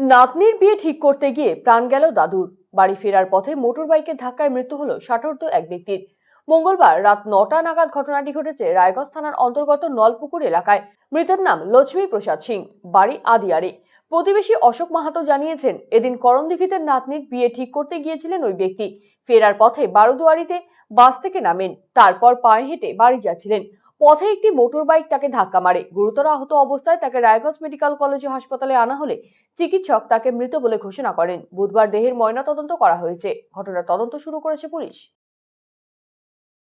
নাতনির বিয়ে ঠিক করতে গিয়ে প্রাণ গেল দাদুর। বাড়ি ফেরার পথে মোটর বাইকের ধাক্কায় মৃত্যু হলো ষাটোর্ধ এক ব্যক্তির। মঙ্গলবার রাত নটা নাগাদ ঘটনাটি ঘটেছে রায়গঞ্জ থানার অন্তর্গত নলপুকুর এলাকায়। মৃতের নাম লক্ষ্মী প্রসাদ সিং, বাড়ি আদিয়ারে। প্রতিবেশী অশোক মাহাতো জানিয়েছেন, এদিন করণদিঘিতে নাতনির বিয়ে ঠিক করতে গিয়েছিলেন ওই ব্যক্তি। ফেরার পথে বারুদুয়ারিতে বাস থেকে নামেন, তারপর পায়ে হেঁটে বাড়ি যাচ্ছিলেন। পথে একটি মোটর বাইক তাকে ধাক্কা মারে। গুরুতর আহত অবস্থায় তাকে রায়গঞ্জ মেডিকেল কলেজ হাসপাতালে আনা হলে চিকিৎসক তাকে মৃত বলে ঘোষণা করেন। বুধবার দেহের ময়না তদন্ত করা হয়েছে। ঘটনার তদন্ত শুরু করেছে পুলিশ।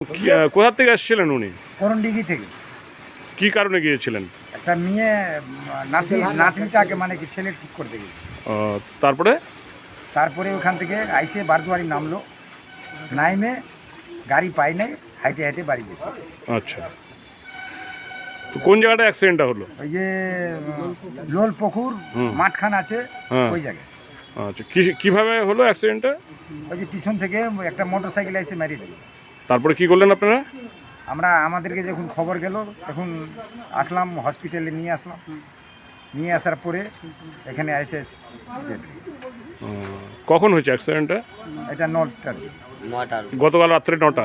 কি- কোথা থেকে এসেছিলেন উনি? করণডিঘি থেকে। কি কারণে গিয়েছিলেন? একটা মেয়ে নাতি নাতনিটাকে মানে কি ছেলে ঠিক করতে আহ, তারপরে? তারপরে ওখান থেকে আইসে বারদুয়ারি নামলো। নাইমে গাড়ি পাই নাই হাইটে হাইটে বাড়ি যেতেছে আচ্ছা। তো কোন জায়গাটা অ্যাক্সিডেন্টটা হলো? ওই যে লোল পুকুর মাঠখান আছে হ্যাঁ। ওই জায়গায়। আচ্ছা কি কীভাবে হলো অ্যাক্সিডেন্টটা ওই যে পিছন থেকে একটা মোটর সাইকেল এসে মেরিয়ে দিল। তারপরে কি করলেন আপনারা? আমরা আমাদেরকে যখন খবর গেল তখন আসলাম হসপিটালে নিয়ে আসলাম। নিয়ে আসার পরে এখানে এসে হয়ে কখন হয়েছে অ্যাক্সিডেন্টটা এটা নটার দিকে। গতকাল রাত্রে নটা?